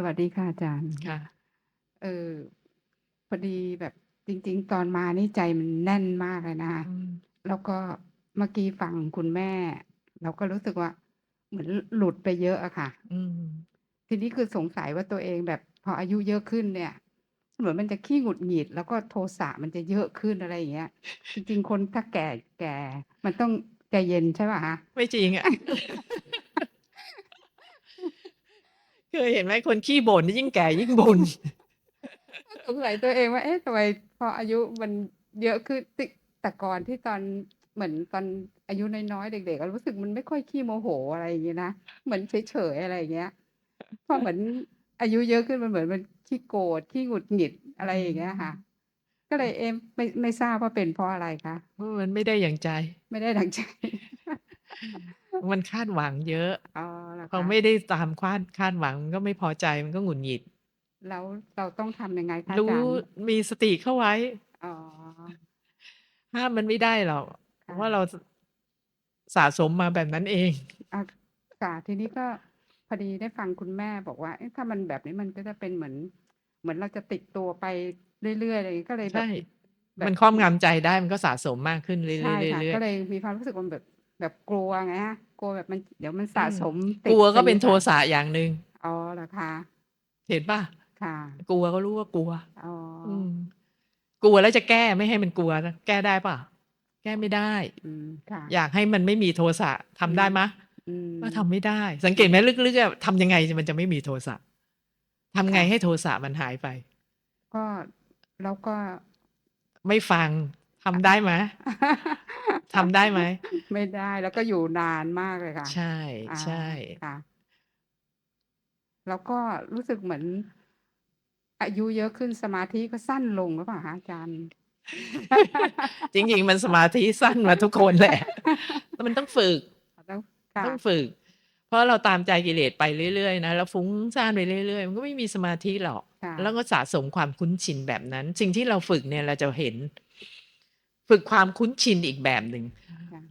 สวัสดีค่ะอาจารย์ ค่ะ เออ พอดีแบบจริง ๆ ตอนมานี่ใจมันแน่นมากเลยนะคะอืม แล้วก็เมื่อกี้ฟังคุณแม่ เราก็รู้สึกว่า เหมือนหลุดไปเยอะอะค่ะ อืม ทีนี้คือสงสัยว่าตัวเองแบบพออายุเยอะขึ้นเนี่ย เหมือนมันจะขี้หงุดหงิด แล้วก็โทสะมันจะเยอะขึ้นอะไรอย่างเงี้ย จริง ๆ คนถ้าแก่แก่ มันต้องใจเย็นใช่เปล่าคะ?ไม่จริงอะ เคยเห็นไหมคนขี้บ่นยิ่งแก่ยิ่งบ่นสงสัยตัวเองว่าเอ๊ะทำไมพออายุมันเยอะขึ้นติแต่ก่อนที่ตอนเหมือนตอนอายุน้อยๆเด็กๆอะรู้สึกมันไม่ค่อยขี้โมโหอะไรอย่างงี้นะเหมือนเฉยๆอะไรอย่างเงี้ยพอเหมือนอายุเยอะขึ้นมันเหมือนมันขี้โกรธขี้หงุดหงิดอะไรอย่างเงี้ยค่ะ ก็เลยเอ๊ะไม่ไม่ทราบว่าเป็นเพราะอะไรคะ?เพราะมันไม่ได้อย่างใจ ไม่ได้ดั่งใจ มันคาดหวังเยอะอ๋อ เหรอพอคะ?ไม่ได้ตามคาดคาดหวังมันก็ไม่พอใจมันก็หงุดหงิด แล้วเราต้องทำยังไงคะอารู้จารย์?มีสติเข้าไว้อ๋อห้ามมันไม่ได้หรอกเพค่ราะว่าะเราสสะสมมาแบบนั้นเองอาค่ะทีนี้ก็พอดีได้ฟังคุณแม่บอกว่าเอ๊ะถ้ามันแบบนี้มันก็จะเป็นเหมือน เหมือนเราจะติดตัวไปเรื่อยๆอะไรอย่างงี้ก็เลยแบใช่บแบมับนครอบงำใจได้มันก็สะสมมากขึ้นเรื่ใช่ค่ะอยๆก็ๆๆเลยมีความรู้สึกว่าแบบแบบกลัวไงคะ กลัวแบบมันเดี๋ยวมันอืสะมสมตกิดลัวไปก็เป็งี้นโทค่ะสะอย่างหนึ่งอ๋อเหรอคะ?เห็นเปล่า?ค่ะ กลัวก็รู้ว่ากลัวอ๋ออืมกลัวแล้วจะแก้ไม่ให้มันกลัวนะแก้ได้เปล่า?แก้ไม่ได้อืมค่ะอยากให้มันไม่มีโทสะทำอืได้มไหม?อืก็มทำไม่ได้ สังเกตไหมลึกๆอะทำยังไงมันจะไม่มีโทสะทำคไง่ะให้โทสะมันหายไป?ก็แล้วก็ไม่ฟังทำได้ไหม? ทำได้ไหม?ไม่ได้แล้วก็อยู่นานมากเลยค่ะ ใช่อาใช่ค่ะ แล้วก็รู้สึกเหมือน อายุเยอะขึ้นสมาธิก็สั้นลงหรือเปล่าคะอาจารย์?จริง ๆ มันสมาธิสั้นมาทุกคนแหละแต่มันต้องฝึกอ๋อต้องค่ต้องะฝึก เพราะเราตามใจกิเลสไปเรื่อยๆนะแล้วฟุ้งซ่านไปเรื่อยๆ มันก็ไม่มีสมาธิหรอกค่แล้วะก็สะสมความคุ้นชินแบบนั้น สิ่งที่เราฝึกเนี่ยเราจะเห็น ฝึกความคุ้นชินอีกแบบหนึ่งค่ะ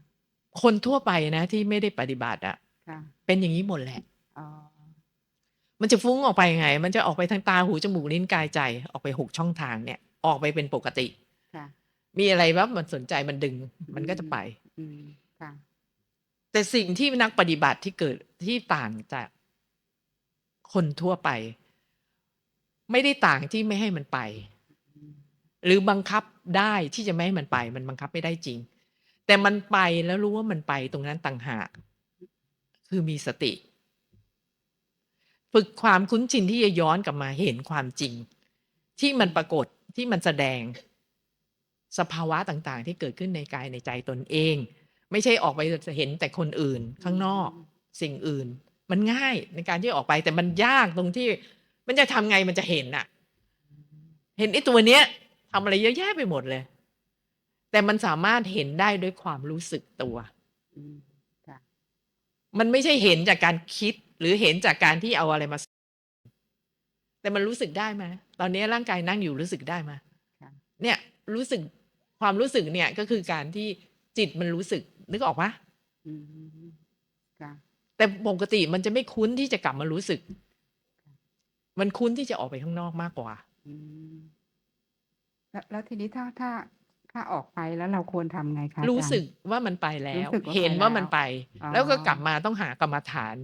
คนทั่วไปนะที่ไม่ได้ปฏิบัติอะค่ะเป็นอย่างงี้หมดแหละอ๋อมันจะฟุ้งออกไปยังไง?มันจะออกไปทางตาหูจมูกลิ้นกายใจ ออกไป6ช่องทางเนี่ย ออกไปเป็นปกติค่ะมีอะไรปั๊บมันสนใจมันดึงอืมันก็จะมไปอืมค่ะแต่สิ่งที่นักปฏิบัติที่เกิดที่ต่างจากคนทั่วไป ไม่ได้ต่างที่ไม่ให้มันไปอืม หรือบังคับได้ที่จะไม่ให้มันไป มันบังคับไม่ได้จริง แต่มันไปแล้วรู้ว่ามันไปตรงนั้นต่างหาก คือมีสติ ฝึกความคุ้นชินที่จะย้อนกลับมาเห็นความจริง ที่มันปรากฏที่มันแสดง สภาวะต่างๆ ที่เกิดขึ้นในกายในใจตนเอง ไม่ใช่ออกไปจะเห็นแต่คนอื่นข้างนอก สิ่งอื่น มันง่ายในการที่ออกไปแต่มันยากตรงที่ มันจะทำไงมันจะเห็นน่ะเห็นไอ้ตัวเนี้ย ทำอะไรเยอะแยะไปหมดเลย แต่มันสามารถเห็นได้ด้วยความรู้สึกตัวอืมค่ะมันไม่ใช่เห็นจากการคิด หรือเห็นจากการที่เอาอะไรมาสแต่มันรู้สึกได้ไหม?ตอนนี้ร่างกายนั่งอยู่รู้สึกได้ไหม?ค่ะเนี่ยรู้สึกความรู้สึกเนี่ยก็คือการที่จิตมันรู้สึกนึกออกเปล่า?อืมค่ะแต่ปกติมันจะไม่คุ้นที่จะกลับมารู้สึกค่ะมันคุ้นที่จะออกไปข้างนอกมากกว่าอืม แล้วแล้วทีนี้ถ้าถ้าถ้าออกไปแล้วเราควรทำไงคะอารู้จารสึย์?กว่ามันไปแล้รู้ว สึกว่าเห็ไปนแลว่า้มันวไป อ๋อ แล้วก็กลับมาต้องหากรรมฐาน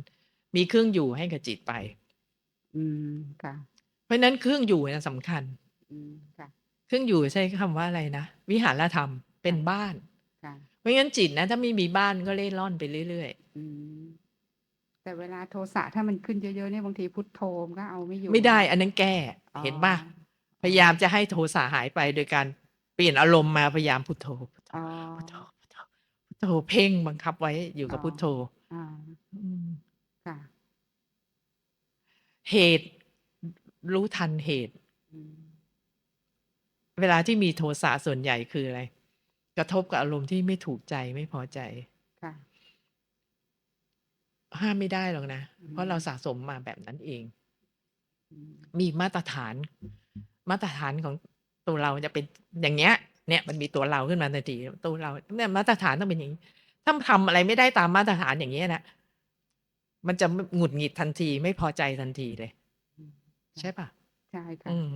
มีเครื่องอยู่ให้กับจิตไป อืมค่ะ เพราะฉะนั้นเครื่องอยู่เนี่ยสำคัญ อืมค่ะ เครื่องอยู่ใช้คำว่าอะไรนะ วิหารธรรมเป็ค่นะบ้าน ค่ะไม่งั้นจิตนะ ถ้าไม่มีบ้านก็เร่ร่อนไปเรื่อยอืม แต่เวลาโทสะถ้ามันขึ้นเยอะๆเนี่ยบางทีพุทโธมันก็เอาไม่อยู่ๆ ไม่ได้นะอันนั้นแก้ อ๋อเห็นเปล่า?อ๋อ พยายามจะให้โทสะหายไปโดยการเปลี่ยนอารมณ์มาพยายามพุทโธพุทโธอ๋อพุทโธพุทโธพุทโธเพ่งบังคับไว้อยู่อ๋กัอบพุทโธอาอืมค่ะเหตุรรู้ทันเหตุอืมเวลาที่มีโทสะส่วนใหญ่คืออะไร?กระทบกับอารมณ์ที่ไม่ถูกใจไม่พอใจค่ะห้ามไม่ได้หรอกนะอืเพราะเรามสะสมมาแบบนั้นเองอืมมีมาตรฐาน มาตรฐานของตัวเราจะเป็นอย่างเงี้ย เนี่ยมันมีตัวเราขึ้นมาทันทีตัวเราเนี่ยมาตรฐานต้องเป็นอย่างงี้ถ้าทำอะไรไม่ได้ตามมาตรฐานอย่างเงี้ยน่ะมันจะมหงุดหงิดทันทีไม่พอใจทันทีเลยอืมใช่ป่ะใช่ค่ะอืม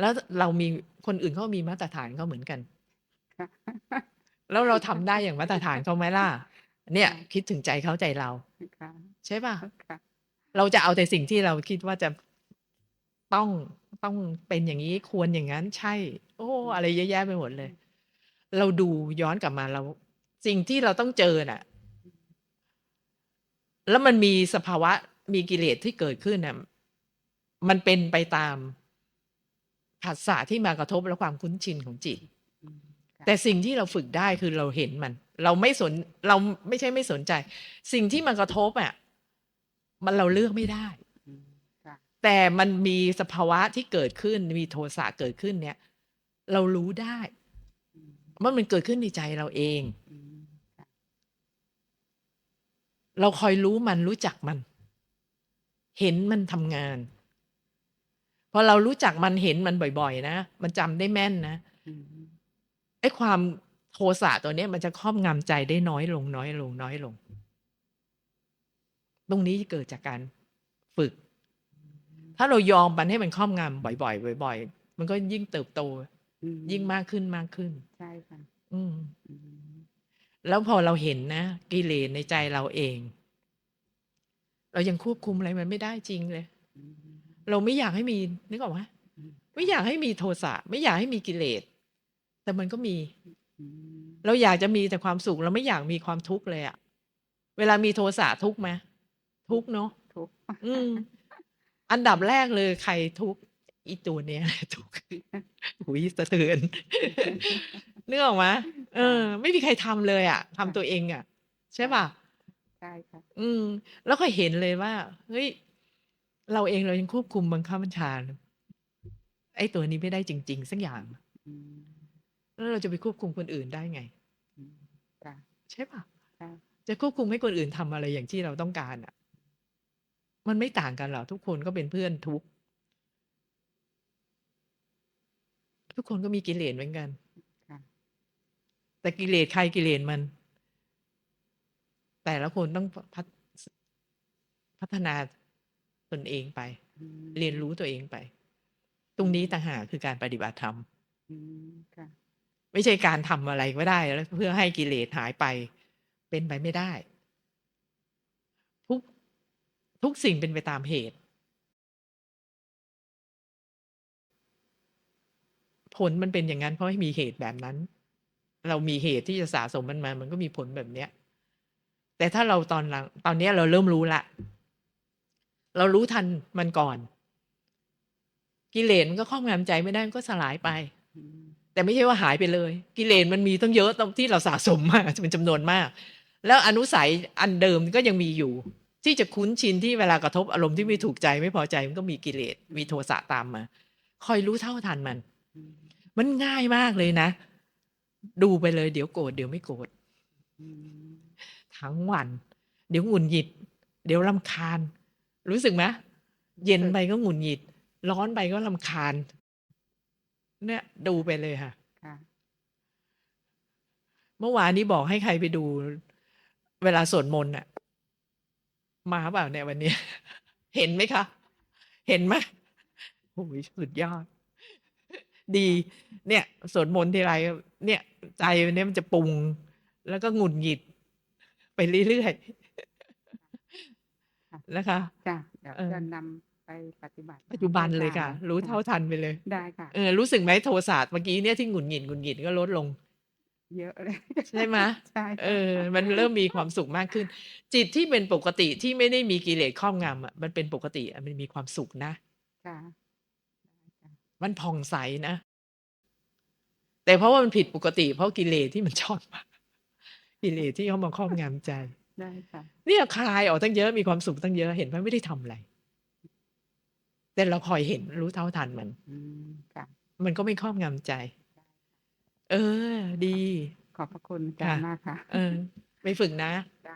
แล้วเรามีคนอื่นเขามีมาตรฐานเขาเหมือนกันค่ะแล้วเราทำได้อย่างมาตรฐานเขาไหมล่ะ เนี่ยค่ะคิดถึงใจเขาใจเราค่ะใช่ป่ะค่ะเราจะเอาแต่สิ่งที่เราคิดว่าจะต้อง ต้องเป็นอย่างนี้ควรอย่างนั้นใช่ โอ้ อะไรเยอะแยะไปหมดเลย เราดูย้อนกลับมาเรา สิ่งที่เราต้องเจอน่ะ แล้วมันมีสภาวะมีกิเลสที่เกิดขึ้นน่ะมันเป็นไปตามผัสสะที่มากระทบและความคุ้นชินของจิตอืมค่ะแต่สิ่งที่เราฝึกได้คือเราเห็นมัน เราไม่สนเราไม่ใช่ไม่สนใจ สิ่งที่มันกระทบอะมันเราเลือกไม่ได้อืมค่ะ แต่มันมีสภาวะที่เกิดขึ้นมีโทสะเกิดขึ้นเนี่ย เรารู้ได้ว่ามันเกิดขึ้นในใจเราเอง เราคอยรู้มันรู้จักมัน เห็นมันทำงานพอเรารู้จักมันเห็นมันบ่อยๆ นะมันจำได้แม่นนะไอ้ความโทสะตัวนี้มันจะครอบงำใจได้น้อยลงน้อยลงน้อยลง ตรงนี้เกิดจากการฝึก ถ้าเรายอมมันให้มันครอบงำบ่อยๆบ่อย ๆ มันก็ยิ่งเติบโตอืมยิ่งมากขึ้นมากขึ้น ใช่ค่ะอืมอืมแล้วพอเราเห็นนะกิเลสในใจเราเอง เรายังควบคุมอะไรมันไม่ได้จริงเลยอืมเราไม่อยากให้มีนึกออกไหมอืมไม่อยากให้มีโทสะไม่อยากให้มีกิเลส แต่มันก็มีอืมเราอยากจะมีแต่ความสุข เราไม่อยากมีความทุกข์เลยอะเวลามีโทสะทุกข์ไหมทุกข์เนาะทุกข์อืม อันดับแรกเลยใครทุกข์อีตัวเนี้ยทุกข์หุยสะเทือนนึกออกไหมเออ ไม่มีใครทำเลยอะทำตัวเองอะใช่ป่ะใช่ค่ะ อืม แล้วก็เห็นเลยว่าเฮ้ยเราเองเรายังควบคุมบังคับบัญชาไอ้ตัวนี้ไม่ได้จริง ๆ สักอย่างอืมแล้วเราจะไปควบคุมคนอื่นได้ไงอืมค่ะใช่ปะใช่จะควบคุมให้คนอื่นทำอะไรอย่างที่เราต้องการอะ มันไม่ต่างกันหรอกทุกคนก็เป็นเพื่อนทุกข์ทุกคนก็มีกิเลสเหมือนกันค่ะแต่กิเลสใครกิเลสมัน แต่ละคนต้องพัฒพัฒนาตนเองไปอืมเรียนรู้ตัวเองไป ตรงนี้ต่างหากคือการปฏิบัติธรรมอืมค่ะไม่ใช่การทำอะไรก็ได้แล้วเพื่อให้กิเลสหายไป เป็นไปไม่ได้ทุก ทุกสิ่งเป็นไปตามเหตุ ผลมันเป็นอย่างนั้นเพราะให้มีเหตุแบบนั้น เรามีเหตุที่จะสะสมมันมา มันก็มีผลแบบเนี้ย แต่ถ้าเราตอนหลัง ตอนนี้เราเริ่มรู้ละ เรารู้ทันมันก่อน กิเลสมันก็ครอบงำใจไม่ได้มันก็สลายไป แต่ไม่ใช่ว่าหายไปเลย กิเลสมันมีตั้งเยอะตรงที่เราสะสมมาเป็นจำนวนมาก แล้วอนุสัยอันเดิมก็ยังมีอยู่ ที่จะคุ้นชินที่เวลากระทบอารมณ์ที่ไม่ถูกใจไม่พอใจมันก็มีกิเลสมีโทสะตามมา คอยรู้เท่าทันมันอืมมันง่ายมากเลยนะ ดูไปเลยเดี๋ยวโกรธเดี๋ยวไม่โกรธอืมทั้งวัน เดี๋ยวหงุนหงิด เดี๋ยวลำคาญ รู้สึกไหมเย็นไปก็หงุนหงิด ร้อนไปก็ลำคาญ เนี่ย ดูไปเลยค่ะค่ะเมื่อวานนี้บอกให้ใครไปดู เวลาสวดมนต์อะ มาเปล่าเนี่ยวันนี้ เห็นไหมคะ เห็นไหมโอ้ยสุดยอด ดี เนี่ยสวดมนต์ทีไรเนี่ย ใจเนี่ยมันจะปรุง แล้วก็หงุดหงิด ไปเรื่อยๆนะคะจ้ะเดี๋ยวเออจะนำไปปฏิบัติ ปัจจุบันเลยค่ะได้รู้เท่าทันไปเลย ได้ค่ะเออรู้สึกไหมโทสะเมื่อกี้เนี่ยที่หงุดหงิดหงุดหงิดก็ลดลง เยอะเลย ใช่ไหมใช่ค่ะเออ มันเริ่มมีความสุขมากขึ้น จิตที่เป็นปกติที่ไม่ได้มีกิเลสครอบงำอะมันเป็นปกติอะมันมีความสุขนะค่ะมันผ่องใสนะแต่เพราะว่ามันผิดปกติ เพราะกิเลสที่มันชอบมากิเลสที่เขามาครอบงำใจได้ค่ะเนี่ยคลายออกตั้งเยอะมีความสุขตั้งเยอะเห็นไหมไม่ได้ทำอะไร แต่เราคอยเห็นรู้เท่าทันมันอืมค่ะมันก็ไม่ครอบงำใจ เออ ดี ขอบพระคุณอาจารย์ค่ะมากค่ะ เออ ไปฝึกนะจ้ะ